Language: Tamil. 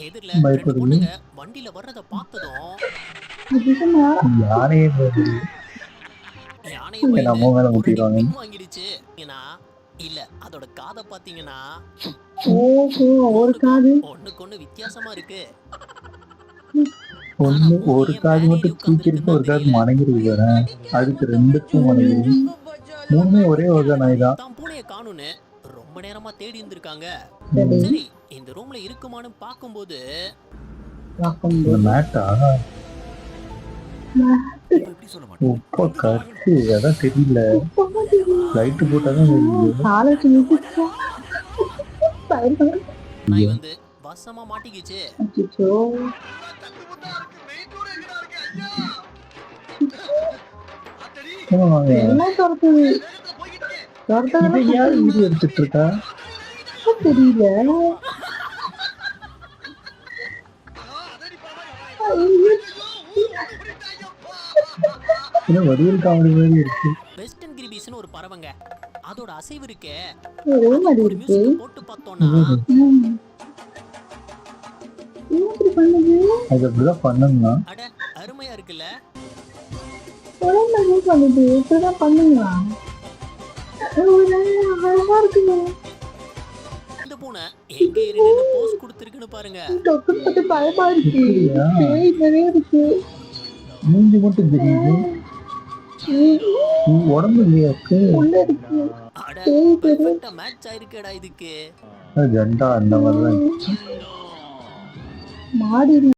எதிரில ரெண்டு பயப்படுது. பொண்ணுங்க வண்டியில வர்றத பார்த்ததும் யானையே. யானையை நம்ம மேல ஒரு முட்டிடுவாங்க. வாங்கிடுச்சு ஏன்னா இல்ல அதோட காதை பாத்தீங்கன்னா ஓஹோ ஒரு காது ஒண்ணுக்கு ஒண்ணு வித்தியாசமா இருக்கு ஒண்ணு ஒரு காது மட்டும் தூக்கிருக்கு ஒரு காது மணங்கிருக்கு பாரு. அதுக்கு ரெண்டுக்கும் மணங்கிருக்கு மூணுமே ஒரே நாய் தான் பூனையை காணும்னு ரொம்ப நேரமா தேடி இருந்திருக்காங்க. சரி. இந்த ரூம்ல இருக்குமான்னு பாக்கும்போது தெரியல. நாய் வந்து வசமா மாட்டிக்கிச்சு. என்ன யார் வீடியோ எடுத்துட்டு இருக்கா தெரியல. என்ன வடிவல் காமெடி மாதிரி இருக்கு. வெஸ்டர்ன் கிரிபீஸ்னு ஒரு பறவைங்க. அதோட அசைவு இருக்கே. ஒரே மாதிரி ஒரு இருக்கு. போட்டு பார்த்தோம்னா இப்படி பண்ணுது? அது அப்படிதான் பண்ணணும்னா அட அருமையா இருக்குல்ல. ஒரே மாதிரி பண்ணுது. இப்படிதான் பண்ணுங்களா அழகா இருக்குங்க. இந்த பூனை எங்க இருந்து போஸ் கொடுத்துருக்குன்னு பாருங்க. தொட்டு தொட்டு பயமா இருக்கு. இப்படியா? பேய் நிறைய இருக்கு. மூஞ்சி மட்டும் தெரியுது. ம், உன் உடம்பு உள்ள இருக்கு. அட பெர்ஃபெக்ட்டா மேட்ச் ஆயிருக்கேடா இதுக்கு. ஜெண்டா அந்த மாடி